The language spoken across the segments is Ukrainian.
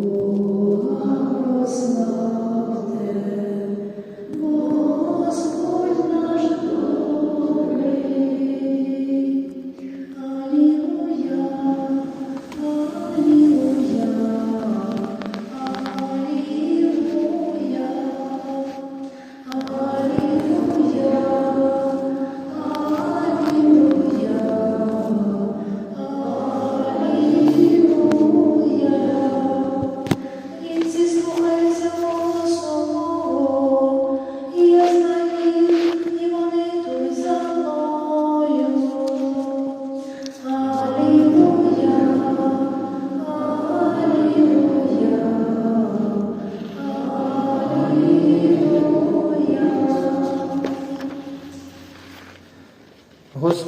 І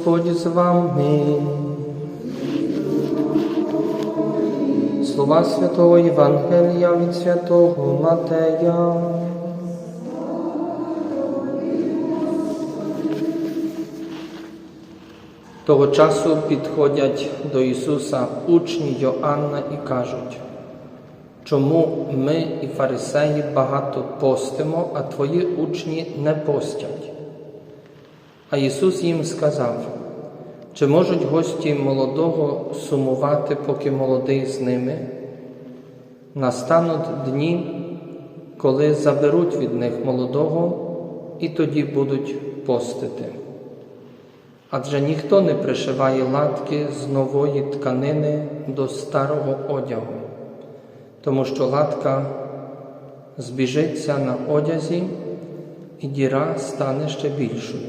Господь з вами. Слова Святого Євангелія від Святого Матея. Того часу підходять до Ісуса учні Йоанна і кажуть, чому ми і фарисеї багато постимо, а твої учні не постять? А Ісус їм сказав, чи можуть гості молодого сумувати, поки молодий з ними? Настануть дні, коли заберуть від них молодого, і тоді будуть постити. Адже ніхто не пришиває латки з нової тканини до старого одягу, тому що латка збіжиться на одязі, і діра стане ще більшою.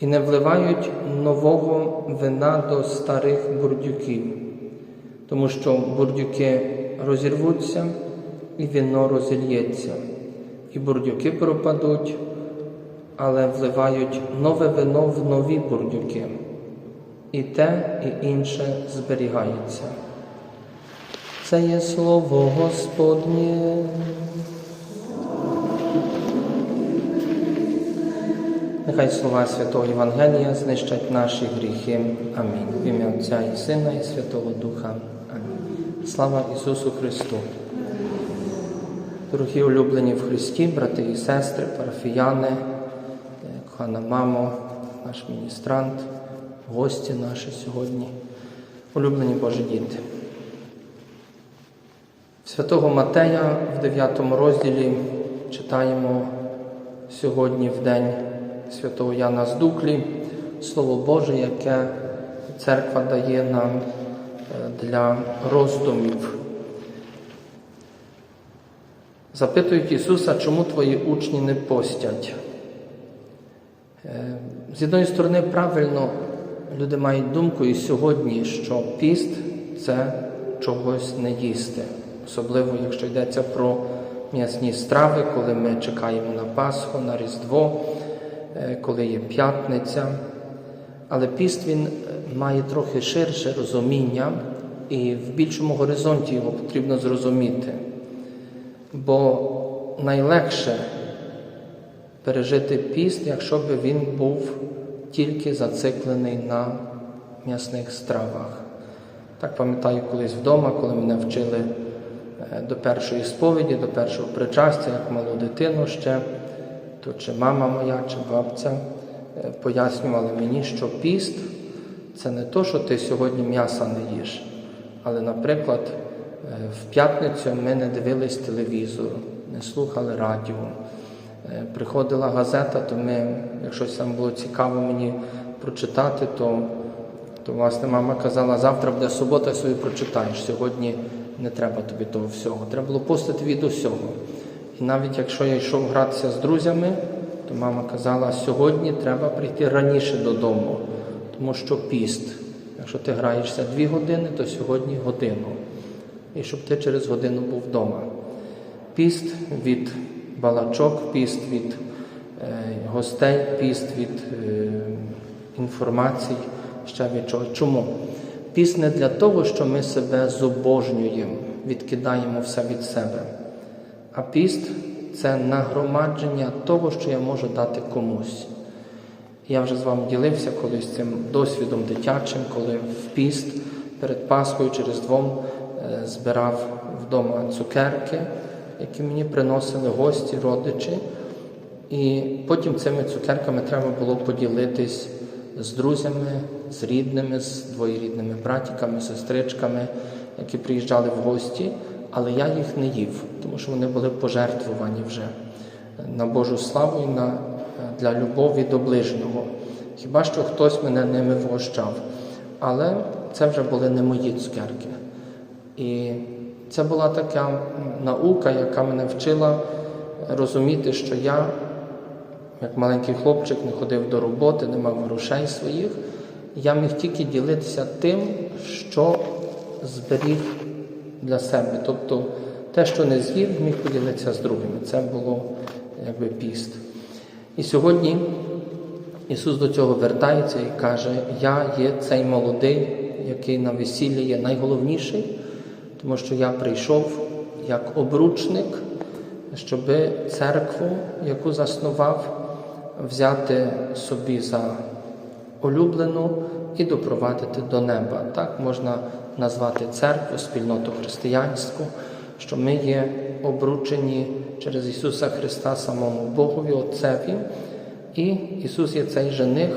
І не вливають нового вина до старих бурдюків, тому що бурдюки розірвуться, і вино розільється, і бурдюки пропадуть, але вливають нове вино в нові бурдюки, і те, і інше зберігається. Це є слово Господнє. Нехай слова Святого Євангелія знищать наші гріхи. Амінь. В ім'я Отця і Сина, і Святого Духа. Амінь. Слава Ісусу Христу. Дорогі улюблені в Христі, брати і сестри, парафіяни, кохана мамо, наш міністрант, гості наші сьогодні, улюблені Божі діти. Святого Матея в 9 розділі читаємо сьогодні в день святого Яна з Дуклі, Слово Боже, яке церква дає нам е, для роздумів. Запитують Ісуса, чому твої учні не постять. Е, З одної сторони, правильно люди мають думку і сьогодні, що піст це чогось не їсти, особливо якщо йдеться про м'ясні страви, коли ми чекаємо на Пасху, на Різдво, коли є п'ятниця. Але піст він е, має трохи ширше розуміння, і в більшому горизонті його потрібно зрозуміти. Бо найлегше пережити піст, якщо би він був тільки зациклений на м'ясних стравах. Так пам'ятаю колись вдома, коли мене вчили е, до першої сповіді, до першого причастя, як малу дитину ще, то чи мама моя, чи бабця е, пояснювали мені, що піст це не то, що ти сьогодні м'яса не їш. Але, наприклад, е, в п'ятницю ми не дивились телевізор, не слухали радіо. Е, Приходила газета, то ми, якщо там було цікаво мені прочитати, то, то власне мама казала, завтра буде субота, собі прочитаєш. Сьогодні не треба тобі того всього. Треба було постити від усього. І навіть якщо я йшов гратися з друзями, то мама казала, сьогодні треба прийти раніше додому, тому що піст. Якщо ти граєшся дві години, то сьогодні годину. І щоб ти через годину був вдома. Піст від балачок, піст від е, гостей, піст від е, інформацій, ще від чого. Чому? Піст не для того, що ми себе зобожнюємо, відкидаємо все від себе. А піст це нагромадження того, що я можу дати комусь. Я вже з вами ділився колись цим досвідом дитячим, коли в піст перед Пасхою чи Різдвом е, збирав вдома цукерки, які мені приносили гості, родичі. І потім цими цукерками треба було поділитись з друзями, з рідними, з двоєрідними братіками, сестричками, які приїжджали в гості, але я їх не їв, тому що вони були пожертвувані вже на Божу славу і на, для любові до ближнього. Хіба що хтось мене ними вгощав. Але це вже були не мої цукерки. І це була така наука, яка мене вчила розуміти, що я, як маленький хлопчик, не ходив до роботи, не мав грошей своїх. Я міг тільки ділитися тим, що зберіг для себе. Тобто те, що не з'їв, міг поділитися з другими. Це було якби піст. І сьогодні Ісус до цього вертається і каже: Я є цей молодий, який на весіллі є найголовніший, тому що я прийшов як обручник, щоб церкву, яку заснував, взяти собі за улюблену і допровадити до неба. Так можна назвати церкву, спільноту християнську, що ми є обручені через Ісуса Христа самому Богові, Отцеві. І Ісус є цей жених,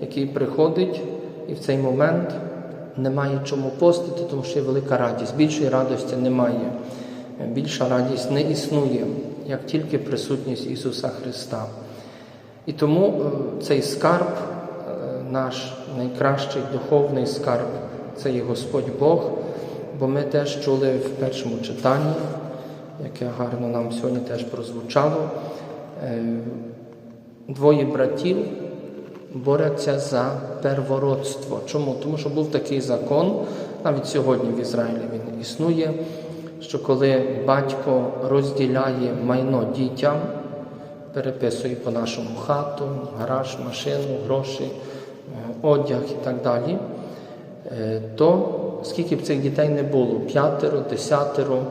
який приходить і в цей момент немає чому постити, тому що є велика радість. Більшої радості немає. Більша радість не існує, як тільки присутність Ісуса Христа. І тому е, цей скарб, е, наш найкращий духовний скарб, це є Господь Бог, бо ми теж чули в першому читанні, яке гарно нам сьогодні теж прозвучало. е, Двоє братів борються за первородство. Чому? Тому що був такий закон, навіть сьогодні в Ізраїлі він існує, що коли батько розділяє майно дітям, переписує по нашому хату, гараж, машину, гроші, е, одяг і так далі, е, то скільки б цих дітей не було, п'ятеро, десятеро,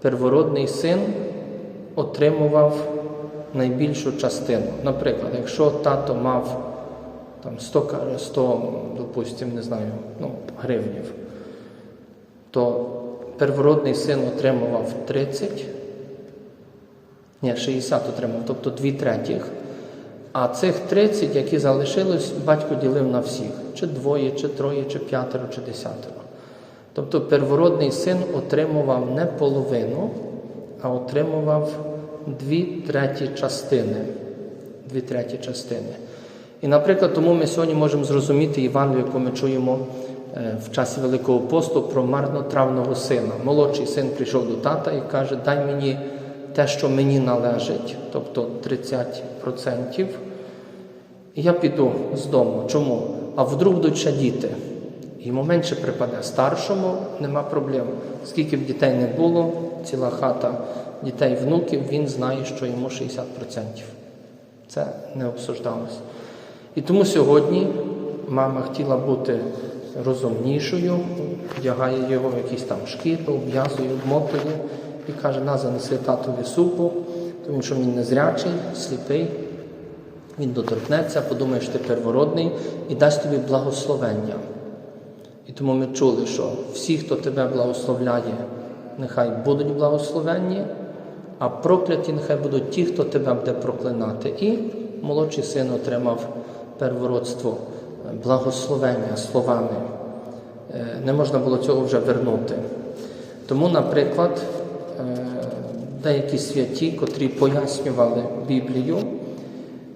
первородний син отримував найбільшу частину. Наприклад, якщо тато мав там 100, 100 допустим, не знаю, ну, гривнів, то первородний син отримував 30, ні, 60 отримав, тобто 2 третіх. А цих 30, які залишились, батько ділив на всіх: чи двоє, чи троє, чи п'ятеро, чи десятеро. Тобто первородний син отримував не половину, а отримував дві треті частини. Дві треті частини. І, наприклад, тому ми сьогодні можемо зрозуміти Івангелію, яку ми чуємо е, в часі Великого посту про марнотравного сина. Молодший син прийшов до тата і каже: Дай мені те, що мені належить, тобто 30%. Я піду з дому. Чому? А вдруг будуть ще діти. Йому менше припаде. Старшому нема проблем. Скільки б дітей не було, ціла хата дітей, внуків, він знає, що йому 60%. Це не обсуждалося. І тому сьогодні мама хотіла бути розумнішою, вдягає його в якісь там шкіри, обв'язує, обмотує і каже, на занеси татові супу, тому що він незрячий, сліпий. Він доторкнеться, подумає, що ти первородний і дасть тобі благословення. І тому ми чули, що всі, хто тебе благословляє, нехай будуть благословенні, а прокляті нехай будуть ті, хто тебе буде проклинати. І молодший син отримав первородство, благословення словами. Е, Не можна було цього вже вернути. Тому, наприклад, деякі святі, котрі пояснювали Біблію,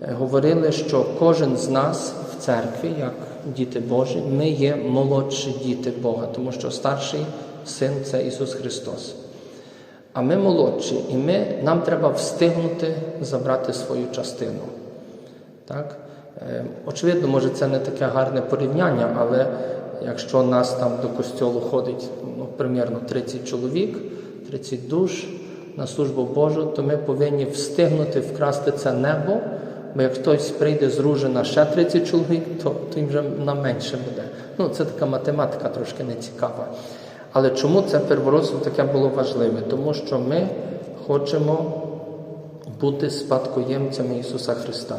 е, говорили, що кожен з нас в церкві, як діти Божі, ми є молодші діти Бога, тому що старший син це Ісус Христос. А ми молодші, і ми, нам треба встигнути забрати свою частину. Так? Е, Очевидно, може, це не таке гарне порівняння, але якщо нас там до костьолу ходить ну, примірно 30 чоловік, 30 душ на службу Божу, то ми повинні встигнути вкрасти це небо, бо як хтось прийде з Ружина ще 30 чоловік, то, то їм вже на менше буде. Ну, це така математика трошки не цікава. Але чому це первородство таке було важливе? Тому що ми хочемо бути спадкоємцями Ісуса Христа.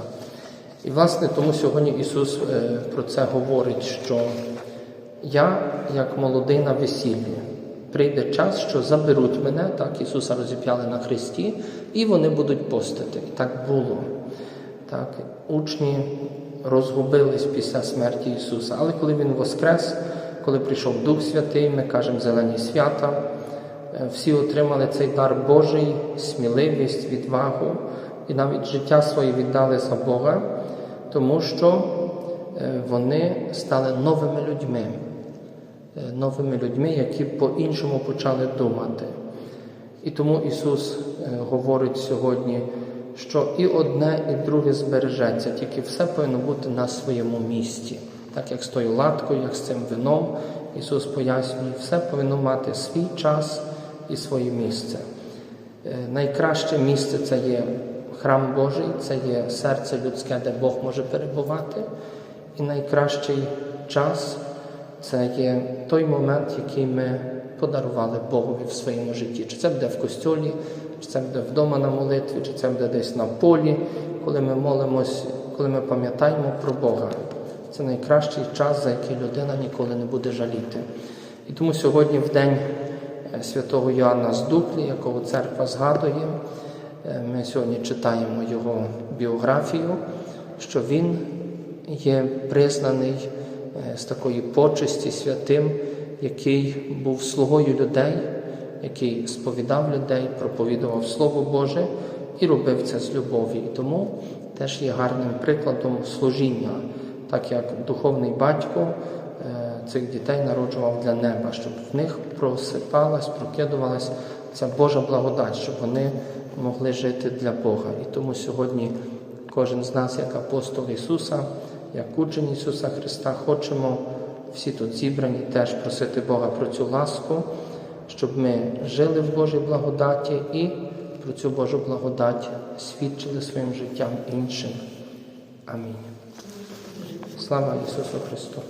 І, власне, тому сьогодні Ісус е, про це говорить, що я, як молодий на весіллі, прийде час, що заберуть мене, так Ісуса розіп'яли на хресті, і вони будуть постити. І так було. Так, Учні розгубились після смерті Ісуса. Але коли Він воскрес, коли прийшов Дух Святий, ми кажемо зелені свята, е, всі отримали цей дар Божий, сміливість, відвагу і навіть життя своє віддали за Бога, тому що е, вони стали новими людьми, новими людьми, які по-іншому почали думати. І тому Ісус е, говорить сьогодні, що і одне, і друге збережеться, тільки все повинно бути на своєму місці. Так як з тою латкою, як з цим вином, Ісус пояснює, все повинно мати свій час і своє місце. Е, Найкраще місце це є храм Божий, це є серце людське, де Бог може перебувати. І найкращий час це є той момент, який ми подарували Богові в своєму житті. Чи це буде в костьолі, чи це буде вдома на молитві, чи це буде десь на полі, коли ми молимось, коли ми пам'ятаємо про Бога. Це найкращий час, за який людина ніколи не буде жаліти. І тому сьогодні, в день е, святого Йоанна з Дуклі, якого церква згадує, е, ми сьогодні читаємо його біографію, що він є признаний з такої почесті святим, який був слугою людей, який сповідав людей, проповідував Слово Боже і робив це з любові. І тому теж є гарним прикладом служіння, так як духовний батько е, цих дітей народжував для неба, щоб в них просипалась, прокидувалась ця Божа благодать, щоб вони могли жити для Бога. І тому сьогодні кожен з нас, як апостол Ісуса, як учень Ісуса Христа, хочемо всі тут зібрані теж просити Бога про цю ласку, щоб ми жили в Божій благодаті і про цю Божу благодать свідчили своїм життям іншим. Амінь. Слава Ісусу Христу!